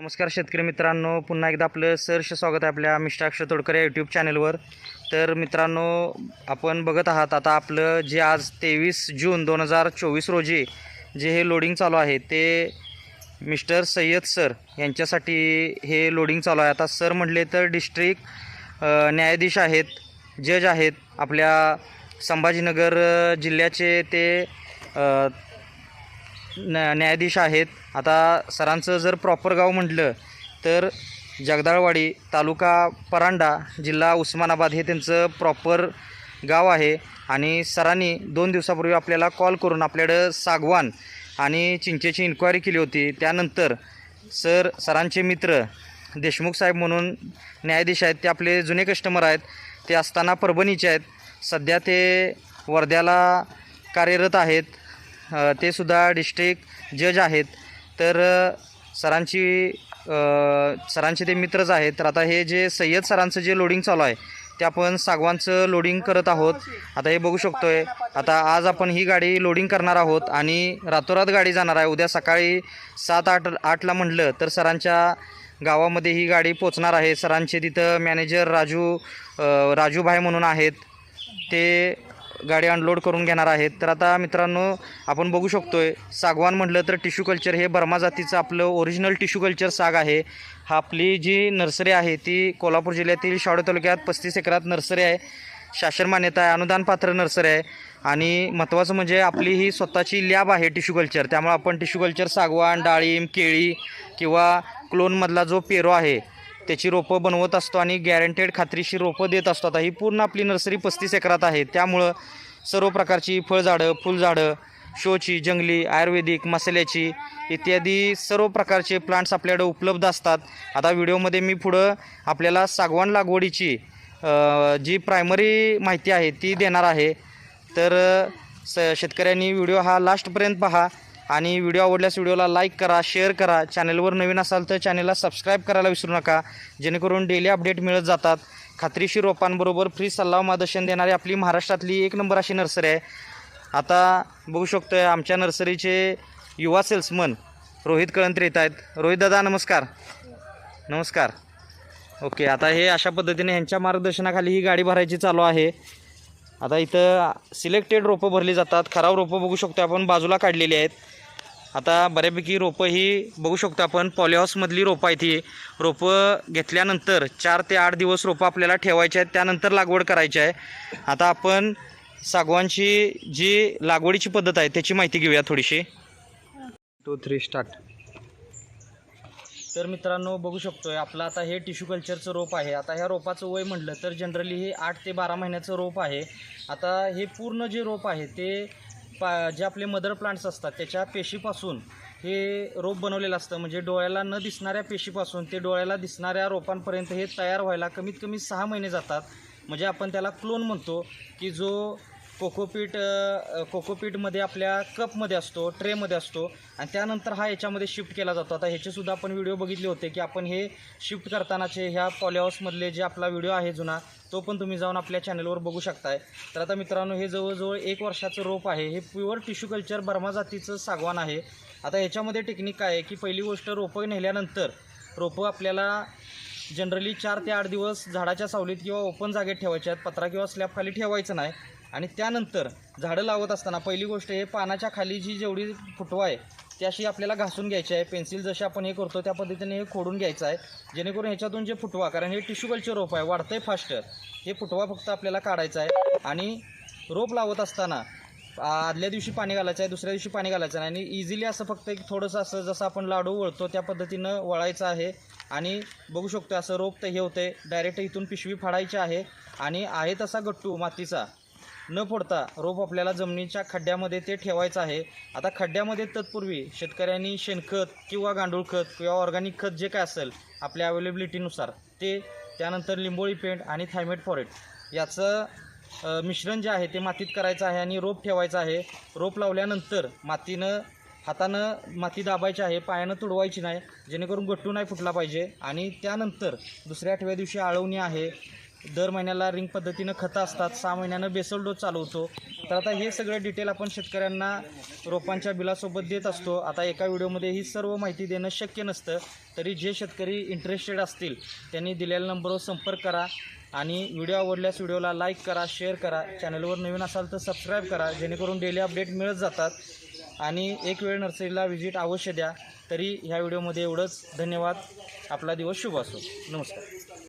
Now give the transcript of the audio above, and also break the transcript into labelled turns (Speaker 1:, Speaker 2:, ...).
Speaker 1: नमस्कार शेतकरी मित्रांनो पुन्हा एकदा आपलं सहर्ष स्वागत आहे आपल्या मिस्टर अक्षर तोडकर या यूट्यूब चॅनलवर तर मित्रांनो आपण बघत आहात आता आपलं जे आज तेवीस जून दोन हजार चोवीस रोजी जे हे लोडिंग चालू आहे ते मिस्टर सय्यद सर यांच्यासाठी हे लोडिंग चालू आहे. आता सर म्हटले तर डिस्ट्रिक्ट न्यायाधीश आहेत जज आहेत आपल्या संभाजीनगर जिल्ह्याचे ते न्या न न्यायाधीश आहेत. आता सरांचं जर प्रॉपर गाव म्हटलं तर जगदाळवाडी तालुका परांडा जिल्हा उस्मानाबाद हे त्यांचं प्रॉपर गाव आहे. आणि सरांनी दोन दिवसापूर्वी आपल्याला कॉल करून आपल्याकडं सागवान आणि चिंचेची इन्क्वायरी केली होती. त्यानंतर सर सरांचे मित्र देशमुख साहेब म्हणून न्यायाधीश आहेत. ते आपले जुने कस्टमर आहेत. ते असताना परभणीचे आहेत. सध्या ते वर्ध्याला कार्यरत आहेत. ते सुद्धा डिस्ट्रिक्ट जज आहेत. तर सरांची सरांचे ते मित्रच आहेत. तर आता हे जे सय्यद सरांचं जे लोडिंग चालू आहे ते आपण सागवानचं लोडिंग करत आहोत. आता हे बघू शकतो आहे आता आज आपण ही गाडी लोडिंग करणार आहोत आणि रातोरात गाडी जाणार आहे. उद्या सकाळी सात आठ आठला म्हटलं तर सरांच्या गावामध्ये ही गाडी पोचणार आहे. सरांचे तिथं मॅनेजर राजू राजूभाई म्हणून आहेत. ते गाडी अनलोड करून घेणार आहेत. तर आता मित्रांनो आपण बघू शकतो आहे सागवान म्हटलं तर टिश्यू कल्चर हे बर्मा जातीचं आपलं ओरिजिनल टिश्यू कल्चर साग आहे. हा आपली जी नर्सरी आहे ती कोल्हापूर जिल्ह्यातील शाडो तालुक्यात पस्तीस एकरात नर्सरी आहे. शासन मान्यता आहे अनुदान पात्र नर्सरी आहे. आणि महत्त्वाचं म्हणजे आपली ही स्वतःची लॅब आहे टिश्यू कल्चर त्यामुळे आपण टिश्यू कल्चर सागवान डाळिंब केळी किंवा क्लोनमधला जो पेरो आहे त्याची रोपं बनवत असतो आणि गॅरंटेड खात्रीशी रोपं देत असतो. आता ही पूर्ण आपली नर्सरी पस्तीस एकरात आहे. त्यामुळं सर्व प्रकारची फळझाडं फुलझाडं शोची जंगली आयुर्वेदिक मसाल्याची इत्यादी सर्व प्रकारचे प्लांट्स आपल्याकडे उपलब्ध असतात. आता व्हिडिओमध्ये मी पुढं आपल्याला सागवान लागवडीची जी प्रायमरी माहिती आहे ती देणार आहे. तर स शेतकऱ्यांनी व्हिडिओ हा लास्टपर्यंत पहा. आणि व्हिडिओ आवडल्यास व्हिडिओला लाईक करा शेअर करा. चॅनलवर नवीन असाल तर चॅनलला सबस्क्राईब करायला विसरू नका. जेणेकरून डेली अपडेट मिळत जातात. खात्रीशीर रोपांबरोबर फ्री सल्ला मार्गदर्शन देणारी आपली महाराष्ट्रातली एक नंबर अशी नर्सरी आहे. आता बघू शकतोय आमच्या नर्सरीचे युवा सेल्समन रोहित कळंत्र येत आहेत. रोहित दादा नमस्कार. नमस्कार. ओके आता हे अशा पद्धतीने यांच्या मार्गदर्शनाखाली ही गाडी भरायची चालू आहे. आता इथं सिलेक्टेड रोपं भरली जातात. खराब रोपं बघू शकतो आपण बाजूला काढलेली आहेत. आता बऱ्यापैकी रोपं ही बघू शकतो आपण पॉलिहाऊसमधली रोपं आहेत ही. रोपं घेतल्यानंतर चार ते आठ दिवस रोपं आपल्याला ठेवायची आहेत त्यानंतर लागवड करायची आहे. आता आपण सागवानची जी लागवडीची पद्धत आहे त्याची माहिती घेऊया थोडीशी. टू थ्री स्टार्ट तर मित्रांनो बघू शकतोय आपलं आता हे टिश्यू कल्चरचं रोप आहे. आता ह्या रोपाचं वय म्हटलं तर जनरली हे आठ ते बारा महिन्याचं रोप आहे. आता हे पूर्ण जे रोप आहे ते पा जे आपले मदर प्लांट्स असतात त्याच्या पेशीपासून हे रोप बनवलेलं असतं. म्हणजे डोळ्याला न दिसणाऱ्या पेशीपासून ते डोळ्याला दिसणाऱ्या रोपांपर्यंत हे तयार व्हायला कमीत कमी सहा महिने जातात. म्हणजे आपण त्याला क्लोन म्हणतो की जो कोकोपीट कोकोपीटमध्ये आपल्या कपमध्ये असतो ट्रेमध्ये असतो. आणि त्यानंतर हा याच्यामध्ये शिफ्ट केला जातो. आता ह्याचेसुद्धा आपण व्हिडिओ बघितले होते की आपण हे शिफ्ट करतानाचे ह्या पॉलिहाऊसमधले जे आपला व्हिडिओ आहे जुना तो पण तुम्ही जाऊन आपल्या चॅनलवर बघू शकताय. तर आता मित्रांनो हे जवळजवळ एक वर्षाचं रोप आहे. हे प्युअर टिश्यू कल्चर बर्मा जातीचं सागवान आहे. आता ह्याच्यामध्ये टेक्निक काय आहे की पहिली गोष्ट रोपं नेल्यानंतर रोपं आपल्याला जनरली चार ते आठ दिवस झाडाच्या सावलीत किंवा ओपन जागेत ठेवायच्या आहेत. पत्रा किंवा स्लॅबखाली ठेवायचं नाही. आणि त्यानंतर झाडं लावत असताना पहिली गोष्ट हे पानाच्या खाली जी जेवढी फुटवा आहे ती अशी आपल्याला घासून घ्यायची आहे. पेन्सिल जशी आपण हे करतो त्या पद्धतीने हे खोडून घ्यायचं आहे. जेणेकरून ह्याच्यातून जे फुटवा कारण हे टिश्यू कल्चर रोप आहे वाढतंय फास्ट हे फुटवा फक्त आपल्याला काढायचा आहे. आणि रोप लावत असताना आदल्या दिवशी पाणी घालायचं आहे दुसऱ्या दिवशी पाणी घालायचं नाही. आणि इझिली असं फक्त एक थोडंसं असं जसं आपण लाडू वळतो त्या पद्धतीनं वळायचं आहे. आणि बघू शकतो असं रोप तर हे होते डायरेक्ट इथून पिशवी फाडायची आहे. आणि आहे तसा गट्टू मातीचा. न फोडता रोप आपल्याला जमिनीच्या खड्ड्यामध्ये ते ठेवायचं आहे. आता खड्ड्यामध्ये तत्पूर्वी शेतकऱ्यांनी शेणखत किंवा गांडूळ खत किंवा ऑर्गॅनिक खत जे काय असेल आपल्या अवेलेबिलिटीनुसार ते त्यानंतर लिंबोळी पेंट आणि थायमेट फॉरेट याचं मिश्रण जे आहे ते मातीत करायचं आहे आणि रोप ठेवायचं आहे. रोप लावल्यानंतर मातीनं हातानं माती दाबायची आहे पायानं तुडवायची नाही जेणेकरून गट्टू नाही फुटला पाहिजे. आणि त्यानंतर दुसऱ्या आठव्या दिवशी आळवणी आहे. दर महिन्याला रिंग पद्धतीनं खतं असतात. सहा महिन्यानं बेसल डोस चालवतो. तर आता हे सगळं डिटेल आपण शेतकऱ्यांना रोपांच्या बिलासोबत देत असतो. आता एका व्हिडिओमध्ये ही सर्व माहिती देणं शक्य नसतं. तरी जे शेतकरी इंटरेस्टेड असतील त्यांनी दिलेल्या नंबरवर संपर्क करा. आणि व्हिडिओ आवडल्यास व्हिडिओला लाईक करा शेअर करा. चॅनलवर नवीन असाल तर सबस्क्राईब करा. जेणेकरून डेली अपडेट मिळत जातात. आणि एक वेळ नर्सरीला व्हिजिट अवश्य द्या. तरी ह्या व्हिडिओमध्ये एवढंच. धन्यवाद. आपला दिवस शुभ असो. नमस्कार.